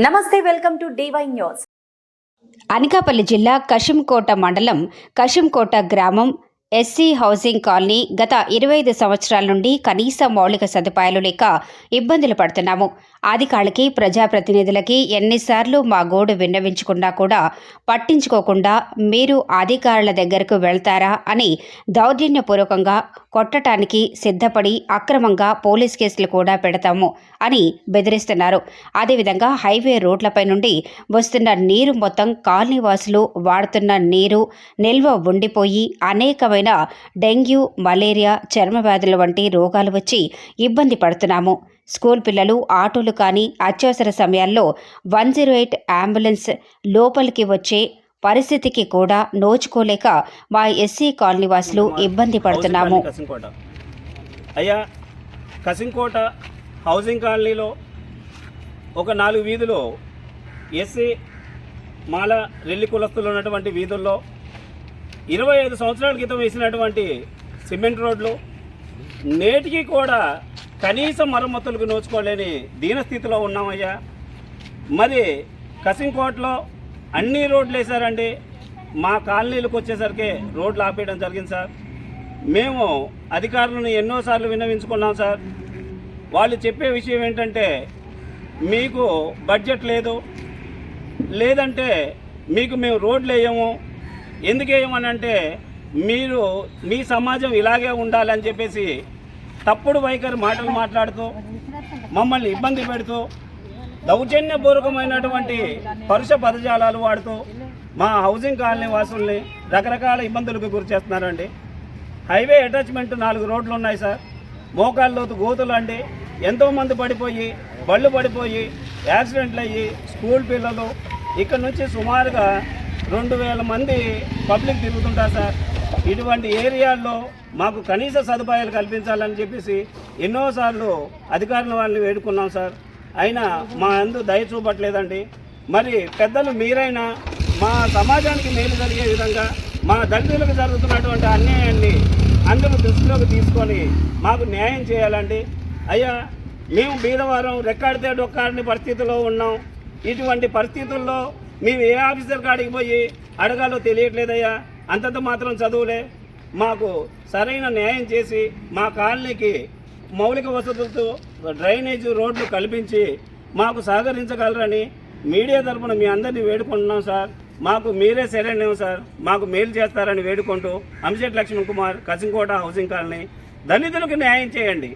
Namaste welcome to DY news. Anakapalli జిల్లా కషింకోట మండలం కషింకోట గ్రామం ఎస్సీ హౌసింగ్ కాలనీ గత ఇరవై ఐదు సంవత్సరాల నుండి కనీస మౌలిక సదుపాయాలు లేక ఇబ్బందులు పడుతున్నాము. అధికారులకి ప్రజాప్రతినిధులకి ఎన్నిసార్లు మా గోడు విన్నవించుకున్నా కూడా పట్టించుకోకుండా మీరు అధికారుల దగ్గరకు వెళ్తారా అని దౌర్జన్యపూర్వకంగా కొట్టటానికి సిద్ధపడి అక్రమంగా పోలీస్ కేసులు కూడా పెడతాము అని బెదిరిస్తున్నారు. అదేవిధంగా హైవే రోడ్లపై నుండి వస్తున్న నీరు మొత్తం కాలనీ వాసులు వాడుతున్న నీరు నిల్వ ఉండిపోయి అనేకమైన డెంగ్యూ మలేరియా చర్మ వ్యాధుల వంటి రోగాలు వచ్చి ఇబ్బంది పడుతున్నాము. స్కూల్ పిల్లలు ఆటోలు కానీ అత్యవసర సమయాల్లో వన్ జీరో ఎయిట్ అంబులెన్స్ లోపలికి వచ్చే పరిస్థితికి కూడా నోచుకోలేక మా ఎస్సీ కాలనీ వాసులు ఇబ్బంది పడుతున్నాము. కసింకోట. అయ్యా కసింకోట హౌసింగ్ కాలనీలో ఒక నాలుగు వీధులు ఎస్సీ మాల రెల్లి కులస్తులు ఉన్నటువంటి వీధుల్లో ఇరవై ఐదు సంవత్సరాల క్రితం వేసినటువంటి సిమెంట్ రోడ్లు నేటికి కూడా కనీస మరమ్మతులకు నోచుకోలేని దీనస్థితిలో ఉన్నామయ్యా. మరి కసింకోట్లో అన్ని రోడ్లు వేశారండి. మా కాలనీలకు వచ్చేసరికి రోడ్లు ఆపేయడం జరిగింది సార్. మేము అధికారులను ఎన్నోసార్లు విన్నవించుకున్నాం సార్. వాళ్ళు చెప్పే విషయం ఏంటంటే మీకు బడ్జెట్ లేదు. లేదంటే మీకు మేము రోడ్లు వేయము. ఎందుకు అంటే మీరు మీ సమాజం ఇలాగే ఉండాలని చెప్పేసి తప్పుడు వైఖరి మాటలు మాట్లాడుతూ మమ్మల్ని ఇబ్బంది పెడుతూ దౌర్జన్యపూర్వకమైనటువంటి పరుష పదజాలాలు వాడుతూ మా హౌసింగ్ కాలనీ వాసుల్ని రకరకాల ఇబ్బందులకు గురి చేస్తున్నారండి. హైవే అటాచ్మెంట్ నాలుగు రోడ్లు ఉన్నాయి సార్. మోకాళ్ళలోతు గోతులు అండి. ఎంతోమంది పడిపోయి బళ్ళు పడిపోయి యాక్సిడెంట్లు అయ్యి స్కూల్ పిల్లలు. ఇక్కడ నుంచి సుమారుగా రెండు వేల మంది పబ్లిక్ తిరుగుతుంటారు సార్. ఇటువంటి ఏరియాల్లో మాకు కనీస సదుపాయాలు కల్పించాలని చెప్పేసి ఎన్నోసార్లు అధికారుల వాళ్ళని వేడుకున్నాం సార్. అయినా మా అందు దయ చూపట్లేదండి. మరి పెద్దలు మీరైనా మా సమాజానికి మేలు జరిగే విధంగా మా దళితులకు జరుగుతున్నటువంటి అన్యాయాన్ని అందరూ దృష్టిలోకి తీసుకొని మాకు న్యాయం చేయాలండి. అయ్యా మేము బీదవారం రెక్కాడితే డొక్కాడిని పరిస్థితిలో ఉన్నాం. ఇటువంటి పరిస్థితుల్లో మేము ఏ ఆఫీసర్ కాడికి పోయి అడగాలో తెలియట్లేదయ్యా. అంతంత మాత్రం చదువులే. మాకు సరైన న్యాయం చేసి మా కాలనీకి మౌలిక వసతులతో డ్రైనేజ్ రోడ్లు కల్పించి మాకు సహకరించగలరని మీడియా తరపున మీ అందరినీ వేడుకుంటున్నాం సార్. మాకు మీరే సరైన సార్. మాకు మేలు చేస్తారని వేడుకుంటూ అంశెట్ లక్ష్మణ్ కుమార్ కసింకోట హౌసింగ్ కాలనీ దళితులకు న్యాయం చేయండి.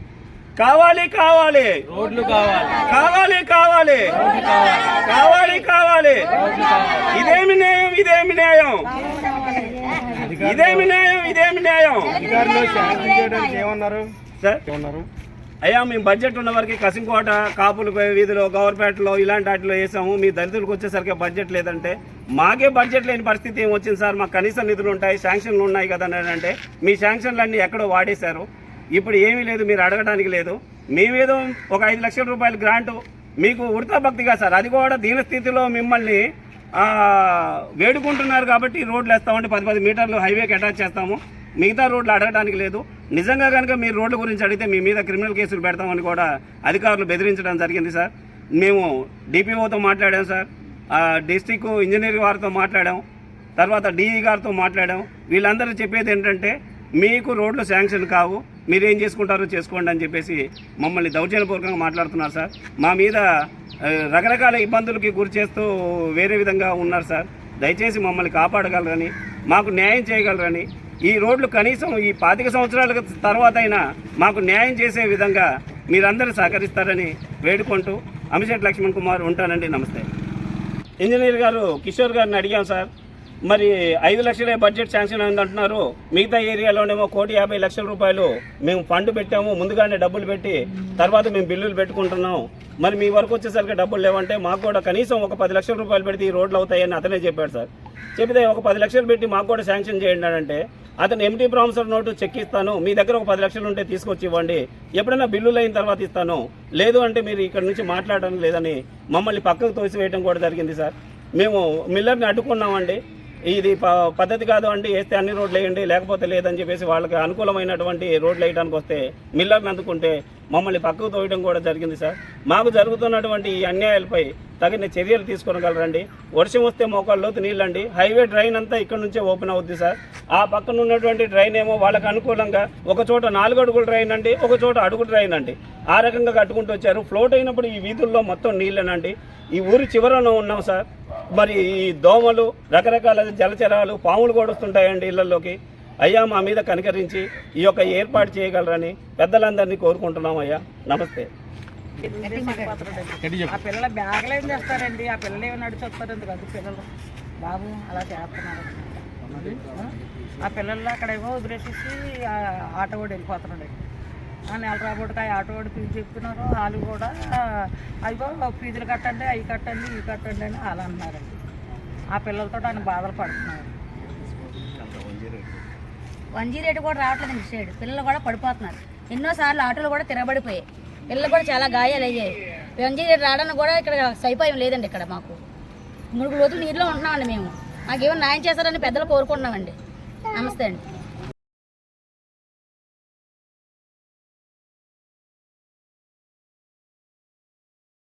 కావాలి కావాలి. రోడ్లు కావాలి. కావాలి. కావాలి కావాలి. కావాలి ఇదేమి న్యాయం ఇదేమి న్యాయం? ఇదేమి న్యాయం ఇదేమి న్యాయం? ఏమన్నారు? అయ్యా మేము బడ్జెట్ ఉన్న వరకు కసింకోట కాపులు వీధిలో గవర్నపేటలో ఇలాంటి వాటిలో వేసాము. మీ దళితులకు వచ్చేసరికి బడ్జెట్ లేదంటే మాకే బడ్జెట్ లేని పరిస్థితి వచ్చింది సార్? మాకు కనీస నిధులు ఉంటాయి శాంక్షన్లు ఉన్నాయి కదా అంటే మీ శాంక్షన్లు అన్నీ ఎక్కడో వాడేశారు. ఇప్పుడు ఏమీ లేదు మీరు అడగడానికి లేదు. మేమేదో ఒక ఐదు లక్షల రూపాయల గ్రాంట్ మీకు ఉడతా భక్తిగా సార్. అది కూడా దీనస్థితిలో మిమ్మల్ని వేడుకుంటున్నారు కాబట్టి రోడ్లు వేస్తామంటే పది పది మీటర్లు హైవేకి అటాచ్ చేస్తాము. మిగతా రోడ్లు అడగడానికి లేదు. నిజంగా కనుక మీరు రోడ్ల గురించి అడిగితే మీ మీద క్రిమినల్ కేసులు పెడతామని కూడా అధికారులు బెదిరించడం జరిగింది సార్. మేము డిపిఓతో మాట్లాడాం సార్. డిస్టిక్ ఇంజనీర్ వారితో మాట్లాడాం. తర్వాత డిఈ గారితో మాట్లాడాం. వీళ్ళందరూ చెప్పేది ఏంటంటే మీకు రోడ్లు శాంక్షన్ కావు మీరేం చేసుకుంటారో చేసుకోండి అని చెప్పేసి మమ్మల్ని దౌర్జన్యపూర్వకంగా మాట్లాడుతున్నారు సార్. మా మీద రకరకాల ఇబ్బందులకి గురి చేస్తూ వేరే విధంగా ఉన్నారు సార్. దయచేసి మమ్మల్ని కాపాడగలరని మాకు న్యాయం చేయగలరని ఈ రోడ్లు కనీసం ఈ పాతిక సంవత్సరాల తర్వాత అయినా మాకు న్యాయం చేసే విధంగా మీరందరూ సహకరిస్తారని వేడుకుంటూ అమిషెట్ లక్ష్మణ్ కుమార్ ఉంటానండి. నమస్తే. ఇంజనీర్ గారు కిషోర్ గారిని అడిగాం సార్. మరి ఐదు లక్షలే బడ్జెట్ శాంక్షన్ అయింది అంటున్నారు మిగతా ఏరియాలోనేమో కోటి యాభై లక్షల రూపాయలు మేము ఫండ్ పెట్టాము ముందుగానే డబ్బులు పెట్టి తర్వాత మేము బిల్లులు పెట్టుకుంటున్నాం. మరి మీ వరకు వచ్చేసరికి డబ్బులు లేవంటే మాకు కూడా కనీసం ఒక పది లక్షల రూపాయలు పెడితే ఈ రోడ్లు అవుతాయని అతనే చెప్పాడు సార్. చెబితే ఒక పది లక్షలు పెట్టి మాకు కూడా శాంక్షన్ చేయండి అంటే అతను ఎంటీ ప్రామిసర్ నోటు చెక్ ఇస్తాను మీ దగ్గర ఒక పది లక్షలు ఉంటే తీసుకొచ్చి ఇవ్వండి ఎప్పుడైనా బిల్లులు అయిన తర్వాత ఇస్తాను. లేదు అంటే మీరు ఇక్కడ నుంచి మాట్లాడడం లేదని మమ్మల్ని పక్కకు తోసివేయడం కూడా జరిగింది సార్. మేము మిల్లర్ని అడ్డుకున్నామండి. ఇది ప- పద్ధతి కాదు అండి వేస్తే అన్ని రోడ్లు వేయండి లేకపోతే లేదని చెప్పేసి వాళ్ళకి అనుకూలమైనటువంటి రోడ్లు వేయడానికి వస్తే మిల్లర్ని అందుకుంటే మమ్మల్ని పక్కకు తోయడం కూడా జరిగింది సార్. మాకు జరుగుతున్నటువంటి ఈ అన్యాయాలపై తగిన చర్యలు తీసుకోగలరండి. వర్షం వస్తే మోకాళ్ళలోతు నీళ్ళండి. హైవే డ్రైన్ అంతా ఇక్కడ నుంచే ఓపెన్ అవుద్ది సార్. ఆ పక్కన ఉన్నటువంటి డ్రైన్ ఏమో వాళ్ళకి అనుకూలంగా ఒక చోట నాలుగు అడుగుల డ్రైన్ అండి ఒక చోట అడుగు డ్రైన్ అండి. ఆ రకంగా కట్టుకుంటూ వచ్చారు. ఫ్లోట్ అయినప్పుడు ఈ వీధుల్లో మొత్తం నీళ్ళనండి. ఈ ఊరి చివరన ఉన్నాం సార్. మరి ఈ దోమలు రకరకాల జలచరాలు పాములు కూడా వస్తుంటాయండి ఇళ్ళలోకి. అయ్యా మా మీద కనికరించి ఈ యొక్క ఏర్పాటు చేయగలరని పెద్దలందరినీ కోరుకుంటున్నాం అయ్యా నమస్తే ఆ పిల్లల బ్యాగులు ఏం చేస్తారండి? ఆ పిల్లలు ఏమి నడిచి వస్తారు ఎందుకు? పిల్లలు. బాబు అలా చేస్తున్నారు. ఆ పిల్లలు అక్కడేమో వదిలేసేసి ఆ ఆటో వాడు వెళ్ళిపోతున్నాడు. నెల రాబోటుకి ఆ ఆటో వాడు ఫీజు చెప్తున్నారు. వాళ్ళు కూడా అయ్యో ఫీజులు కట్టండి అవి కట్టండి ఇవి కట్టండి అని వాళ్ళు అన్నారండి. ఆ పిల్లలతో ఆయన బాధలు పడుతున్నారు. వన్ జీ రేటు కూడా రావట్లేదు ఇటు సైడ్. పిల్లలు కూడా పడిపోతున్నారు. ఎన్నోసార్లు ఆటోలు కూడా తిరబడిపోయాయి పిల్లలు కూడా చాలా గాయాలు అయ్యాయి. వన్ జీ ఎయిట్ రావడానికి కూడా ఇక్కడ సైపాయం లేదండి ఇక్కడ మాకు. మూడు రోజులు నీటిలో ఉంటున్నామండి మేము. మాకేమో న్యాయం చేస్తారని పెద్దలు కోరుకుంటున్నామండి. నమస్తే అండి.